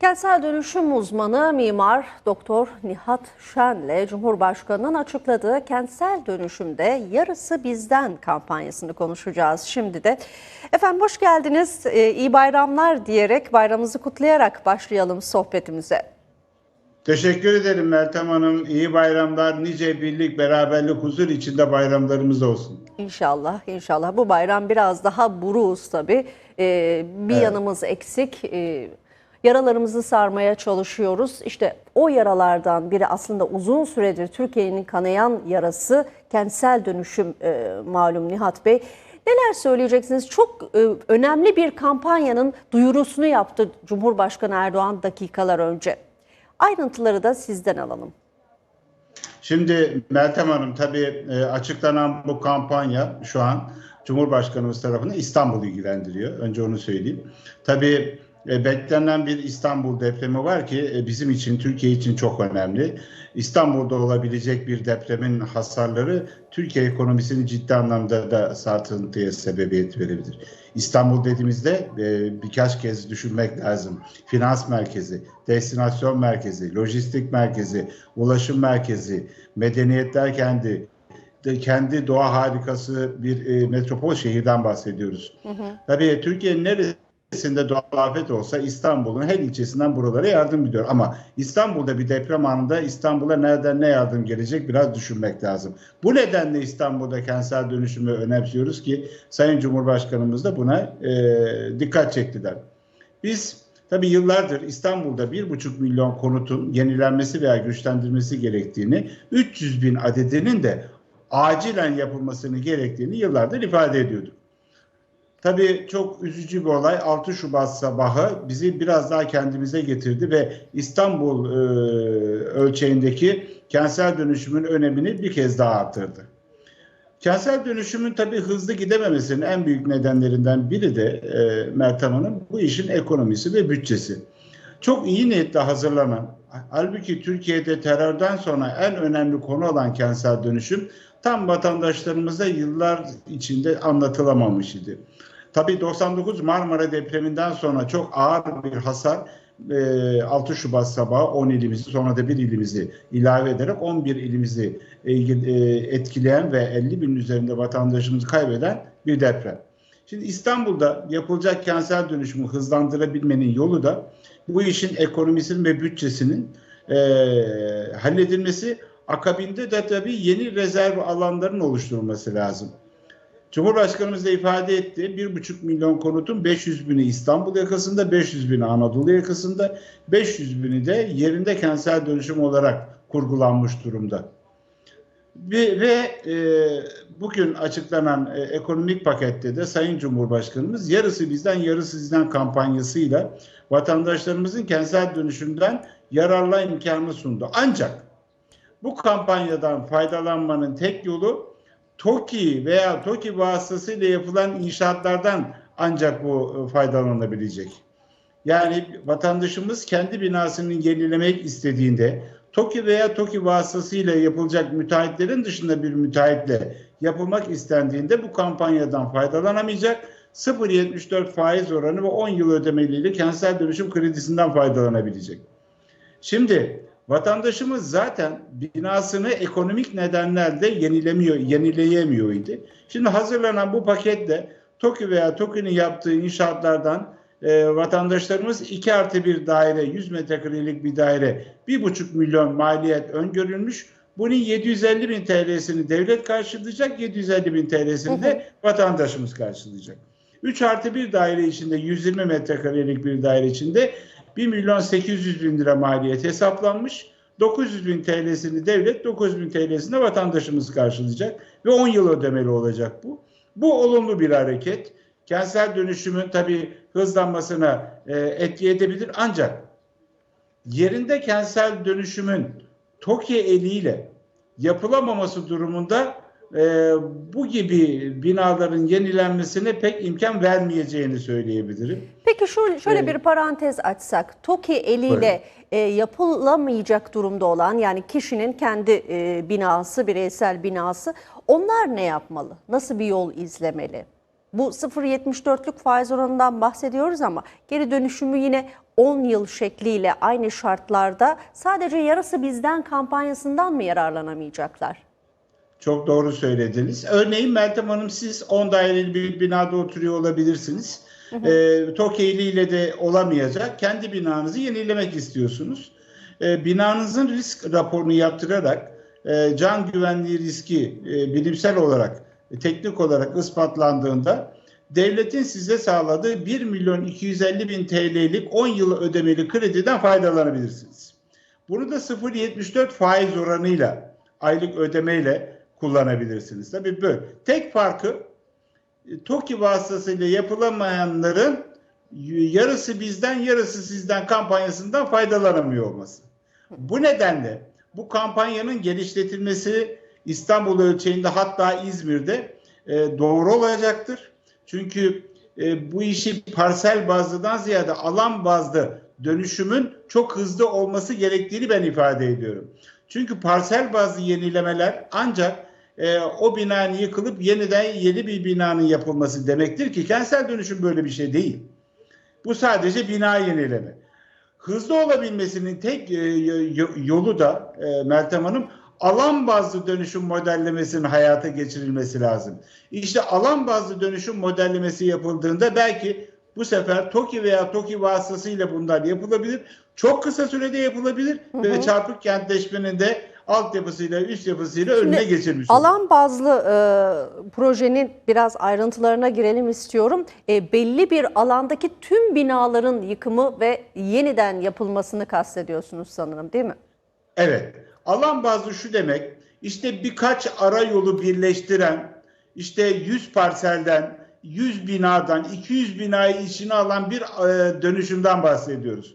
Kentsel dönüşüm uzmanı mimar Doktor Nihat Şen'le Cumhurbaşkanı'nın açıkladığı kentsel dönüşümde yarısı bizden kampanyasını konuşacağız. Şimdi de efendim hoş geldiniz. Ee, iyi bayramlar diyerek bayramımızı kutlayarak başlayalım sohbetimize. Teşekkür ederim Meltem Hanım. İyi bayramlar, nice birlik, beraberlik, huzur içinde bayramlarımız olsun. İnşallah, inşallah. Bu bayram biraz daha buruz tabii. Ee, bir Evet. yanımız eksik. Ee, yaralarımızı sarmaya çalışıyoruz. İşte o yaralardan biri aslında uzun süredir Türkiye'nin kanayan yarası kentsel dönüşüm e, malum Nihat Bey. Neler söyleyeceksiniz? Çok e, önemli bir kampanyanın duyurusunu yaptı Cumhurbaşkanı Erdoğan dakikalar önce. Ayrıntıları da sizden alalım. Şimdi Meltem Hanım tabii e, açıklanan bu kampanya şu an Cumhurbaşkanımız tarafından İstanbul'u ilgilendiriyor. Önce onu söyleyeyim. Tabii e, beklenen bir İstanbul depremi var ki e, bizim için, Türkiye için çok önemli. İstanbul'da olabilecek bir depremin hasarları Türkiye ekonomisini ciddi anlamda da sarsıntıya sebebiyet verebilir. İstanbul dediğimizde e, birkaç kez düşünmek lazım. Finans merkezi, destinasyon merkezi, lojistik merkezi, ulaşım merkezi, medeniyetler kendi, kendi doğa harikası bir e, metropol şehirden bahsediyoruz. Tabii Türkiye'nin neresinde doğal afet olsa İstanbul'un her ilçesinden buralara yardım gidiyor. Ama İstanbul'da bir deprem anında İstanbul'a nereden ne yardım gelecek biraz düşünmek lazım. Bu nedenle İstanbul'da kentsel dönüşümü önemsiyoruz ki Sayın Cumhurbaşkanımız da buna e, dikkat çektiler. Biz tabii yıllardır İstanbul'da 1,5 milyon konutun yenilenmesi veya güçlendirmesi gerektiğini, 300 bin adedinin de acilen yapılmasını gerektiğini yıllardır ifade ediyorduk. Tabii çok üzücü bir olay 6 Şubat sabahı bizi biraz daha kendimize getirdi ve İstanbul e, ölçeğindeki kentsel dönüşümün önemini bir kez daha arttırdı. Kentsel dönüşümün tabii hızlı gidememesinin en büyük nedenlerinden biri de e, Meltem Hanım bu işin ekonomisi ve bütçesi. Çok iyi niyetle hazırlanan, halbuki Türkiye'de terörden sonra en önemli konu olan kentsel dönüşüm tam vatandaşlarımıza yıllar içinde anlatılamamış idi. Tabii 99 Marmara depreminden sonra çok ağır bir hasar e, 6 Şubat sabahı 10 ilimizi sonra da bir ilimizi ilave ederek 11 ilimizi e, e, etkileyen ve 50 bin üzerinde vatandaşımızı kaybeden bir deprem. Şimdi İstanbul'da yapılacak kentsel dönüşümü hızlandırabilmenin yolu da bu işin ekonomisinin ve bütçesinin e, halledilmesi akabinde de tabii yeni rezerv alanların oluşturulması lazım. Cumhurbaşkanımız da ifade etti. 1,5 milyon konutun 500 bini İstanbul yakasında, 500 bini Anadolu yakasında, 500 bini de yerinde kentsel dönüşüm olarak kurgulanmış durumda. Ve, ve e, bugün açıklanan e, ekonomik pakette de Sayın Cumhurbaşkanımız yarısı bizden yarısı sizden kampanyasıyla vatandaşlarımızın kentsel dönüşümden yararla imkanı sundu. Ancak bu kampanyadan faydalanmanın tek yolu TOKİ veya TOKİ vasıtasıyla yapılan inşaatlardan ancak bu e, faydalanabilecek. Yani vatandaşımız kendi binasını yenilemek istediğinde TOKİ veya TOKİ vasıtasıyla yapılacak müteahhitlerin dışında bir müteahhitle yapılmak istendiğinde bu kampanyadan faydalanamayacak. 0.74 faiz oranı ve 10 yıl ödemeliyle kentsel dönüşüm kredisinden faydalanabilecek. Şimdi vatandaşımız zaten binasını ekonomik nedenlerle yenilemiyor, yenileyemiyor idi. Şimdi hazırlanan bu paketle TOKİ veya TOKİ'nin yaptığı inşaatlardan e, vatandaşlarımız 2 artı bir daire, 100 metrekarelik bir daire, 1,5 milyon maliyet öngörülmüş. Bunun 750 bin TL'sini devlet karşılayacak, 750 bin TL'sini de vatandaşımız karşılayacak. 3 artı bir daire içinde 120 metrekarelik bir daire içinde 1 milyon 800 bin lira maliyet hesaplanmış. 900 bin TL'sini devlet, 900 bin TL'sini vatandaşımız karşılayacak ve 10 yıl ödemeli olacak bu. Bu olumlu bir hareket. Kentsel dönüşümün tabii hızlanmasına e, etki edebilir ancak yerinde kentsel dönüşümün TOKİ eliyle yapılamaması durumunda e, bu gibi binaların yenilenmesine pek imkan vermeyeceğini söyleyebilirim. Peki şu şöyle Evet. bir parantez açsak, TOKİ eliyle e, yapılamayacak durumda olan yani kişinin kendi e, binası, bireysel binası onlar ne yapmalı? Nasıl bir yol izlemeli? Bu 0.74'lük faiz oranından bahsediyoruz ama geri dönüşümü yine 10 yıl şekliyle aynı şartlarda sadece yarısı bizden kampanyasından mı yararlanamayacaklar? Çok doğru söylediniz. Örneğin Meltem Hanım siz 10 daireli bir binada oturuyor olabilirsiniz. E, TOK ile de olamayacak. Kendi binanızı yenilemek istiyorsunuz. E, binanızın risk raporunu yaptırarak e, can güvenliği riski e, bilimsel olarak, e, teknik olarak ispatlandığında devletin size sağladığı 1 milyon 250 bin TL'lik 10 yıl ödemeli krediden faydalanabilirsiniz. Bunu da 0.74 faiz oranıyla aylık ödemeyle kullanabilirsiniz. Tabii böyle. Tek farkı e, TOKİ vasıtasıyla yapılamayanların yarısı bizden yarısı sizden kampanyasından faydalanamıyor olması. Bu nedenle bu kampanyanın genişletilmesi İstanbul ölçeğinde hatta İzmir'de e, doğru olacaktır. Çünkü e, bu işi parsel bazlıdan ziyade alan bazlı dönüşümün çok hızlı olması gerektiğini ben ifade ediyorum. Çünkü parsel bazlı yenilemeler ancak e, o binanın yıkılıp yeniden yeni bir binanın yapılması demektir ki kentsel dönüşüm böyle bir şey değil. Bu sadece bina yenileme. Hızlı olabilmesinin tek e, yolu da e, Meltem Hanım alan bazlı dönüşüm modellemesinin hayata geçirilmesi lazım. İşte alan bazlı dönüşüm modellemesi yapıldığında belki bu sefer TOKİ veya TOKİ vasıtasıyla bunlar yapılabilir. Çok kısa sürede yapılabilir ve çarpık kentleşmenin de altyapısıyla üst yapısıyla önüne geçirmiş. Alan bazlı e, projenin biraz ayrıntılarına girelim istiyorum. E, belli bir alandaki tüm binaların yıkımı ve yeniden yapılmasını kastediyorsunuz sanırım değil mi? Evet. Alan bazlı şu demek. işte birkaç ara yolu birleştiren işte 100 parselden 100 binadan 200 binayı içine alan bir e, dönüşümden bahsediyoruz.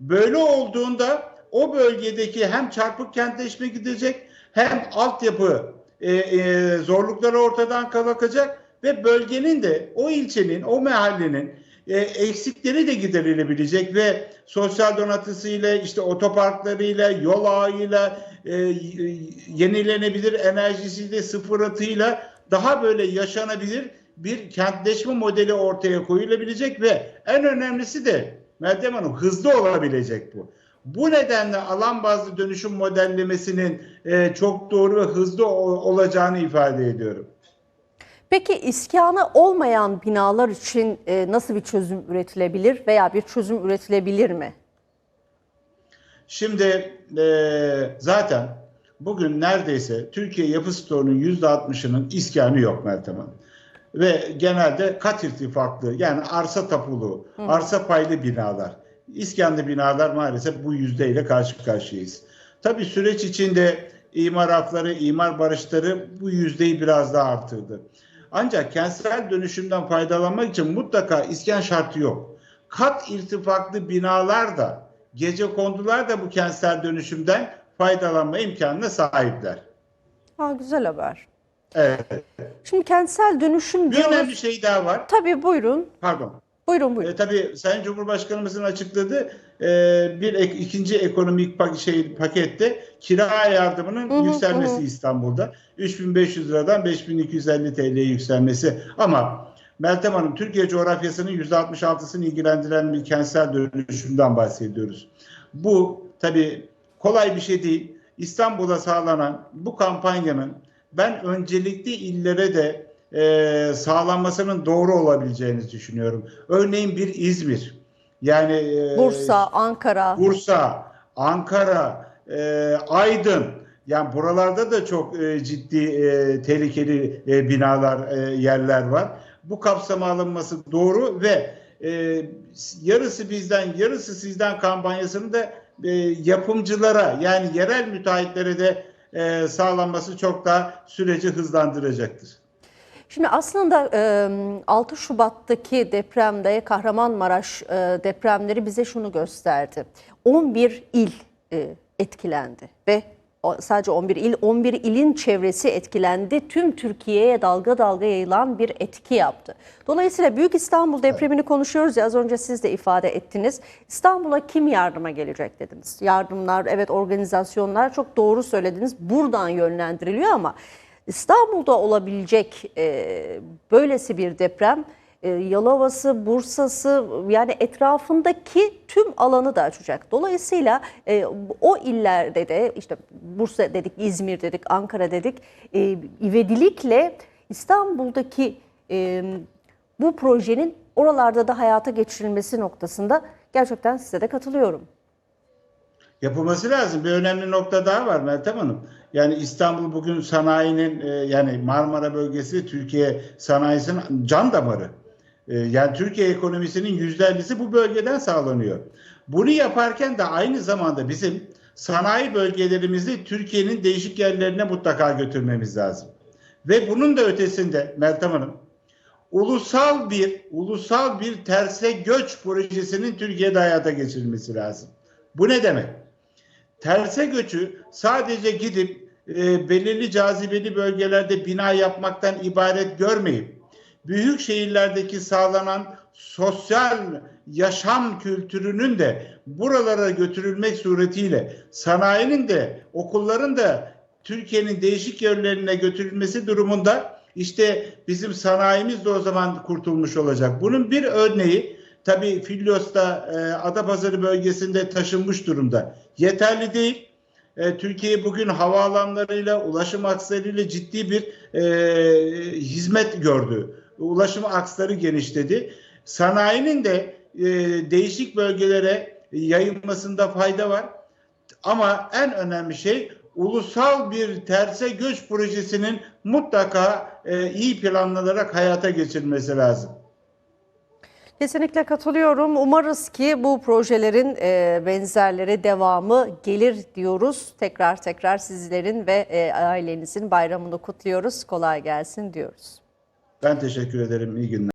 Böyle olduğunda o bölgedeki hem çarpık kentleşme gidecek hem altyapı e, e, zorlukları ortadan kalkacak ve bölgenin de o ilçenin o mahallenin e, eksikleri de giderilebilecek ve sosyal donatısıyla işte otoparklarıyla yol ağıyla e, yenilenebilir enerjisiyle sıfır atıyla daha böyle yaşanabilir bir kentleşme modeli ortaya koyulabilecek ve en önemlisi de Meltem Hanım hızlı olabilecek bu. Bu nedenle alan bazlı dönüşüm modellemesinin e, çok doğru ve hızlı olacağını ifade ediyorum. Peki iskanı olmayan binalar için e, nasıl bir çözüm üretilebilir veya bir çözüm üretilebilir mi? Şimdi e, zaten bugün neredeyse Türkiye yapı stoğunun %60'ının iskanı yok Meltem Hanım. Ve genelde kat irtifaklı yani arsa tapulu, arsa paylı binalar. İskanlı binalar maalesef bu yüzdeyle karşı karşıyayız. Tabii süreç içinde imar hafları, imar barışları bu yüzdeyi biraz daha artırdı. Ancak kentsel dönüşümden faydalanmak için mutlaka iskan şartı yok. Kat irtifaklı binalar da, gece kondular da bu kentsel dönüşümden faydalanma imkanına sahipler. Ha, güzel haber. Evet. Şimdi kentsel dönüşüm Bir diyoruz. önemli şey daha var. Tabii buyurun. Pardon. Buyurun buyurun. E, tabii Sayın Cumhurbaşkanımızın açıkladığı e, bir ek, ikinci ekonomik pak, şey pakette kira yardımının Hı hı, yükselmesi hı. İstanbul'da 3500 liradan 5250 TL'ye yükselmesi. Ama Meltem Hanım Türkiye coğrafyasının %66'sını ilgilendiren bir kentsel dönüşümden bahsediyoruz. Bu tabii kolay bir şey değil. İstanbul'a sağlanan bu kampanyanın ben öncelikli illere de e, sağlanmasının doğru olabileceğini düşünüyorum. Örneğin bir İzmir, yani e, Bursa, Ankara. Bursa, Ankara, e, Aydın. Yani buralarda da çok e, ciddi e, tehlikeli e, binalar, e, yerler var. Bu kapsama alınması doğru ve e, yarısı bizden, yarısı sizden kampanyasını da e, yapımcılara yani yerel müteahhitlere de e, sağlanması çok daha süreci hızlandıracaktır. Şimdi aslında e, 6 Şubat'taki depremde Kahramanmaraş e, depremleri bize şunu gösterdi. 11 il e, etkilendi ve sadece 11 il, 11 ilin çevresi etkilendi. Tüm Türkiye'ye dalga dalga yayılan bir etki yaptı. Dolayısıyla Büyük İstanbul depremini konuşuyoruz ya az önce siz de ifade ettiniz. İstanbul'a kim yardıma gelecek dediniz. Yardımlar, evet organizasyonlar çok doğru söylediniz. Buradan yönlendiriliyor ama İstanbul'da olabilecek e, böylesi bir deprem e, Yalova'sı, Bursa'sı yani etrafındaki tüm alanı da açacak. Dolayısıyla e, o illerde de işte Bursa dedik, İzmir dedik, Ankara dedik e, ivedilikle İstanbul'daki e, bu projenin oralarda da hayata geçirilmesi noktasında gerçekten size de katılıyorum. Yapılması lazım. Bir önemli nokta daha var Meltem Hanım. Yani İstanbul bugün sanayinin yani Marmara bölgesi Türkiye sanayisinin can damarı. E, yani Türkiye ekonomisinin yüzde ellisi bu bölgeden sağlanıyor. Bunu yaparken de aynı zamanda bizim sanayi bölgelerimizi Türkiye'nin değişik yerlerine mutlaka götürmemiz lazım. Ve bunun da ötesinde Meltem Hanım ulusal bir ulusal bir terse göç projesinin Türkiye'de hayata geçirilmesi lazım. Bu ne demek? Terse göçü sadece gidip e, belirli cazibeli bölgelerde bina yapmaktan ibaret görmeyip büyük şehirlerdeki sağlanan sosyal yaşam kültürünün de buralara götürülmek suretiyle sanayinin de okulların da Türkiye'nin değişik yerlerine götürülmesi durumunda işte bizim sanayimiz de o zaman kurtulmuş olacak. Bunun bir örneği tabii Filyos'ta e, Adapazarı bölgesinde taşınmış durumda. Yeterli değil. E, Türkiye bugün havaalanlarıyla, ulaşım akslarıyla ciddi bir e, hizmet gördü. Ulaşım aksları genişledi. Sanayinin de e, değişik bölgelere yayılmasında fayda var. Ama en önemli şey ulusal bir terse göç projesinin mutlaka e, iyi planlanarak hayata geçirilmesi lazım. Kesinlikle katılıyorum. Umarız ki bu projelerin e, benzerleri devamı gelir diyoruz. Tekrar tekrar sizlerin ve e, ailenizin bayramını kutluyoruz. Kolay gelsin diyoruz. Ben teşekkür ederim. İyi günler.